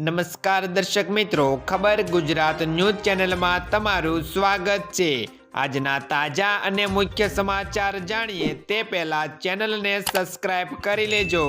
નમસ્કાર દર્શક મિત્રો, ખબર ગુજરાત ન્યૂઝ ચેનલમાં તમારું સ્વાગત છે. આજના તાજા અને મુખ્ય સમાચાર જાણીએ તે પહેલા ચેનલને સબસ્ક્રાઇબ કરી લેજો.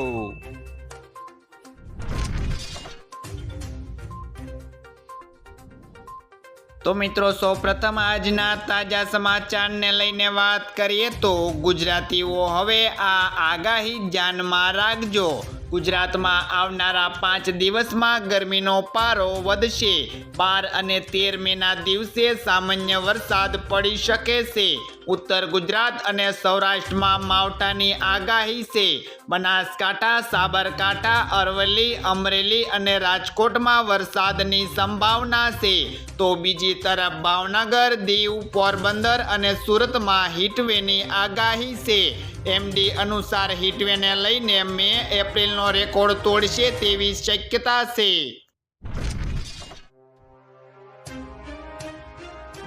તો મિત્રો, સૌપ્રથમ આજના તાજા સમાચારને લઈને વાત કરીએ તો ગુજરાતીઓ હવે આ આગાહી ધ્યાનમાં રાખજો. ગુજરાતમાં આવનારા પાંચ દિવસમાં ગરમીનો પારો વધશે. બાર અને તેર મેના દિવસે સામાન્ય વરસાદ પડી શકે છે. ઉત્તર ગુજરાત અને સૌરાષ્ટ્રમાં માવઠાની આગાહી છે. બનાસકાંઠા, સાબરકાંઠા, અરવલ્લી, અમરેલી અને રાજકોટમાં વરસાદની સંભાવના છે. તો બીજી તરફ ભાવનગર, દીવ, પોરબંદર અને સુરતમાં હીટવેની આગાહી છે. એમડી અનુસાર હીટવેને લઈને મે એપ્રિલનો રેકોર્ડ તોડશે તેવી શક્યતા છે.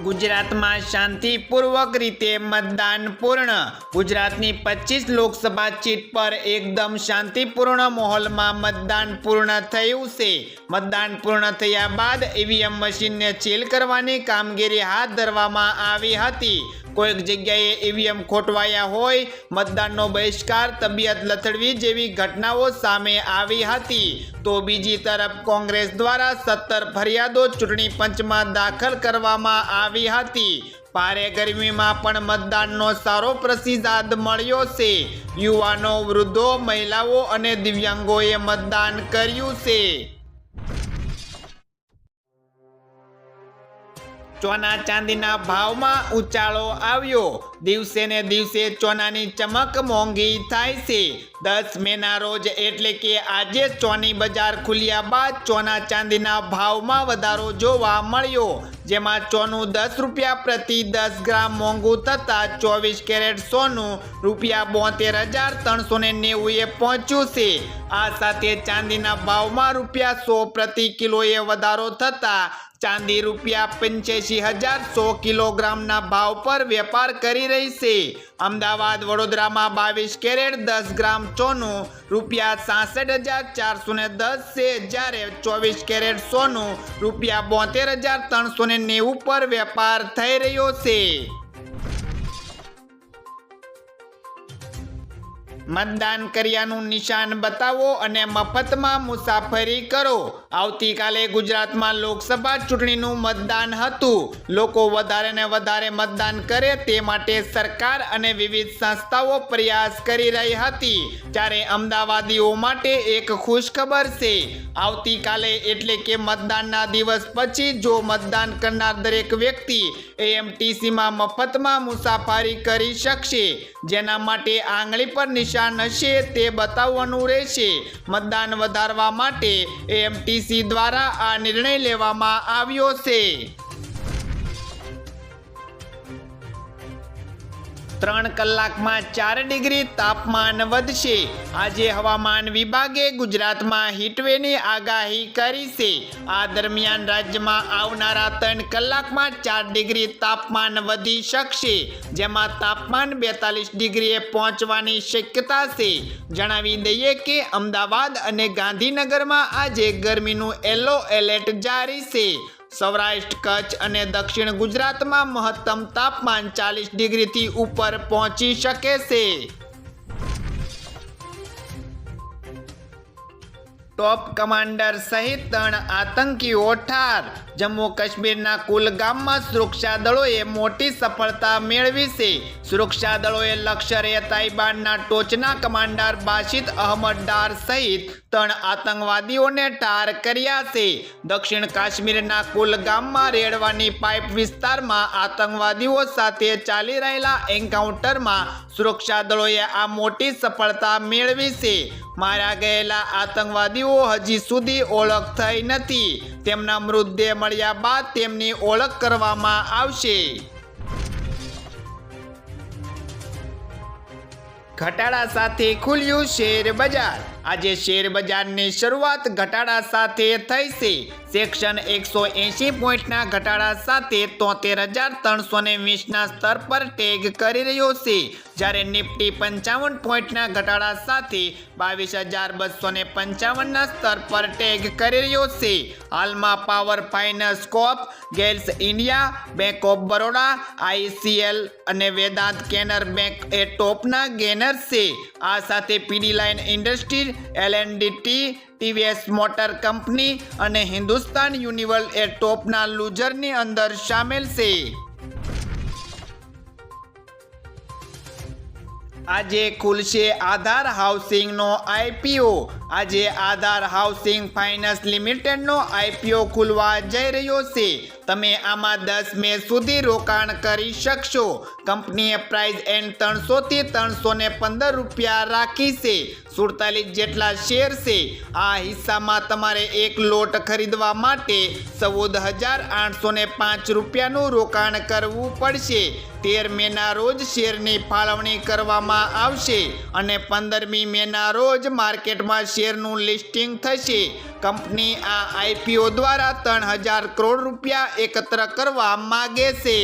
ગુજરાતમાં શાંતિપૂર્વક રીતે મતદાન પૂર્ણ. ગુજરાતની પચીસ લોકસભા સીટ પર એકદમ શાંતિપૂર્ણ માહોલમાં મતદાન પૂર્ણ થયું છે. મતદાન પૂર્ણ થયા બાદ ઈવીએમ મશીનને સીલ કરવાની કામગીરી હાથ ધરવામાં આવી હતી. કોઈક જગ્યાએ ઈવીએમ ખોટવાયા હોય, મતદાનનો બહિષ્કાર, તબિયત લથડવી જેવી ઘટનાઓ સામે આવી હતી. તો બીજી તરફ કોંગ્રેસ દ્વારા સત્તર ફરિયાદો ચૂંટણી પંચમાં દાખલ કરવામાં આવી હતી. ભારે ગરમીમાં પણ મતદાનનો સારો પ્રતિસાદ મળ્યો છે. યુવાનો, વૃદ્ધો, મહિલાઓ અને દિવ્યાંગોએ મતદાન કર્યું છે. સોના ચાંદીના ભાવમાં ઉછાળો આવ્યો. દિવસે ને દિવસે ચોનાની ચમક મોંઘી થાય છે. દસ મેના રોજ એટલે કે આજે ચોની બજાર ખુલ્યા બાદ ચોના ચાંદીના ભાવમાં વધારો જોવા મળ્યો. જેમાં ચોનું દસ રૂપિયા પ્રતિ દસ ગ્રામ મોંઘું થતાં ચોવીસ કેરેટ સોનું રૂપિયા બોતેર હજાર ત્રણસો ને નેવુંએ પહોંચ્યું છે. આ સાથે ચાંદીના ભાવમાં રૂપિયા સો પ્રતિ કિલોએ વધારો થતાં ચાંદી રૂપિયા પંચ્યાસી હજાર સો કિલોગ્રામના ભાવ પર વેપાર કરી રહી છે. અમદાવાદ વડોદરામાં બાવીસ કેરેટ દસ ગ્રામ સોનું, રૂપિયા સાસઠ હજાર ચારસો ને દસ છે જ્યારે ચોવીસ કેરેટ સોનું, રૂપિયા બોતેર હજાર ત્રણસો ને નેવું પર વેપાર થઈ રહ્યો છે. મતદાન કર્યાનું નિશાન બતાવો અને મફતમાં મુસાફરી કરો. આવતીકાલે ગુજરાતમાં લોકસભા ચૂંટણીનું મતદાન હતું. લોકો વધારે ને વધારે મતદાન કરે તે માટે સરકાર અને વિવિધ સંસ્થાઓ પ્રયાસ કરી રહી હતી. ત્યારે અમદાવાદીઓ માટે એક ખુશખબર છે. આવતીકાલે એટલે કે મતદાનના દિવસ પછી જો મતદાન કરનાર દરેક વ્યક્તિ એએમટીસીમાં મફતમાં મુસાફરી કરી શકશે. જેના માટે આંગળી પર નિશાન હશે તે બતાવવાનું રહેશે. મતદાન વધારવા માટે એમટીસી દ્વારા આ નિર્ણય લેવામાં આવ્યો છે. ત્રણ કલાકમાં ચાર ડિગ્રી તાપમાન વધશે. આજે હવામાન વિભાગે ગુજરાતમાં હીટવેની આગાહી કરી છે. આ દરમિયાન રાજ્યમાં આવનારા ત્રણ કલાકમાં ચાર ડિગ્રી તાપમાન વધી શકશે, જેમાં તાપમાન બેતાલીસ ડિગ્રીએ પહોંચવાની શક્યતા છે. જણાવી દઈએ કે અમદાવાદ અને ગાંધીનગરમાં આજે ગરમીનું યલો એલર્ટ જારી છે. સૌરાષ્ટ્ર, કચ્છ અને દક્ષિણ ગુજરાતમાં મહત્તમ તાપમાન ચાલીસ ડિગ્રીથી ઉપર પહોંચી શકે છે. ટોપ કમાન્ડર સહિત ત્રણ આતંકીઓ ઠાર. જમ્મુ કાશ્મીરના કુલગામમાં સુરક્ષા દળોએ મોટી સફળતા મેળવી છે. સુરક્ષા દળોએ લશ્કર તાઇબાનના ટોચના કમાન્ડર બાશિદ અહમદ ડાર સહિત ત્રણ આતંકવાદીઓને ઠાર કર્યા છે. દક્ષિણ કાશ્મીરના કુલગામમાં રેડવાની પાઇપ વિસ્તારમાં આતંકવાદીઓ સાથે ચાલી રહેલા એન્કાઉન્ટરમાં સુરક્ષા દળોએ આ મોટી સફળતા મેળવી છે. મારા ગયેલા આતંકવાદીઓ હજી સુધી ઓળખ થઈ નથી. તેમના મૃતદેહ મળ્યા બાદ તેમની ઓળખ કરવામાં આવશે. ઘટાડા સાથે ખુલ્યું શેર બજાર. આજે શેર બજારની શરૂઆત ઘટાડા સાથે થઈ છે. સેક્શન એકસો એંશી પોઈન્ટના ઘટાડા સાથે તોતેર હજાર ત્રણસો ને વીસના સ્તર પર ટેગ કરી રહ્યો છે. જ્યારે નિફ્ટી પંચાવન પોઈન્ટના ઘટાડા સાથે બાવીસ હજાર બસો ને પંચાવનના સ્તર પર ટેગ કરી રહ્યો છે. હાલમાં power finance corp ગેલ્સ India, bank of Baroda, ICL અને વેદાંત કેનર બેંક એ ટોપના ગેનર છે. આ સાથે PD line industries L and T TVS motor company અને હિન્દુસ્તાન યુનિવર્સ એ ટોપના લૂઝરની અંદર સામેલ છે. આજે ખુલશે આધાર હાઉસિંગનો આઈપીઓ આજે આધાર હાઉસિંગ ફાઇનાન્સ લિમિટેડનો આઈપીઓ ખુલવા જઈ રહ્યો છે. તમે આમાં દસ મે સુધી રોકાણ કરી શકશો. કંપનીએ પ્રાઇસ એન્ડ ત્રણસોથી ત્રણસો ને પંદર રૂપિયા રાખી છે. સુડતાલીસ જેટલા શેર છે. આ હિસ્સામાં તમારે એક લોટ ખરીદવા માટે ચૌદ હજાર આઠસો ને પાંચ રૂપિયાનું રોકાણ કરવું પડશે. તેર મેના રોજ શેરની ફાળવણી કરવામાં આવશે અને પંદરમી મેના રોજ માર્કેટમાં શેરનું લિસ્ટિંગ થશે. કંપની આ આઈપીઓ દ્વારા ત્રણ હજાર કરોડ રૂપિયા એકત્ર કરવા માગે છે.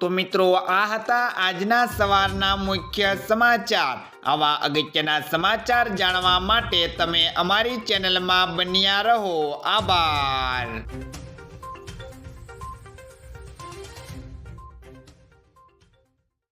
તો મિત્રો, આ હતા આજના સવારના મુખ્ય સમાચાર. આવા અગત્યના સમાચાર જાણવા માટે તમે અમારી ચેનલમાં બન્યા રહો. આભાર.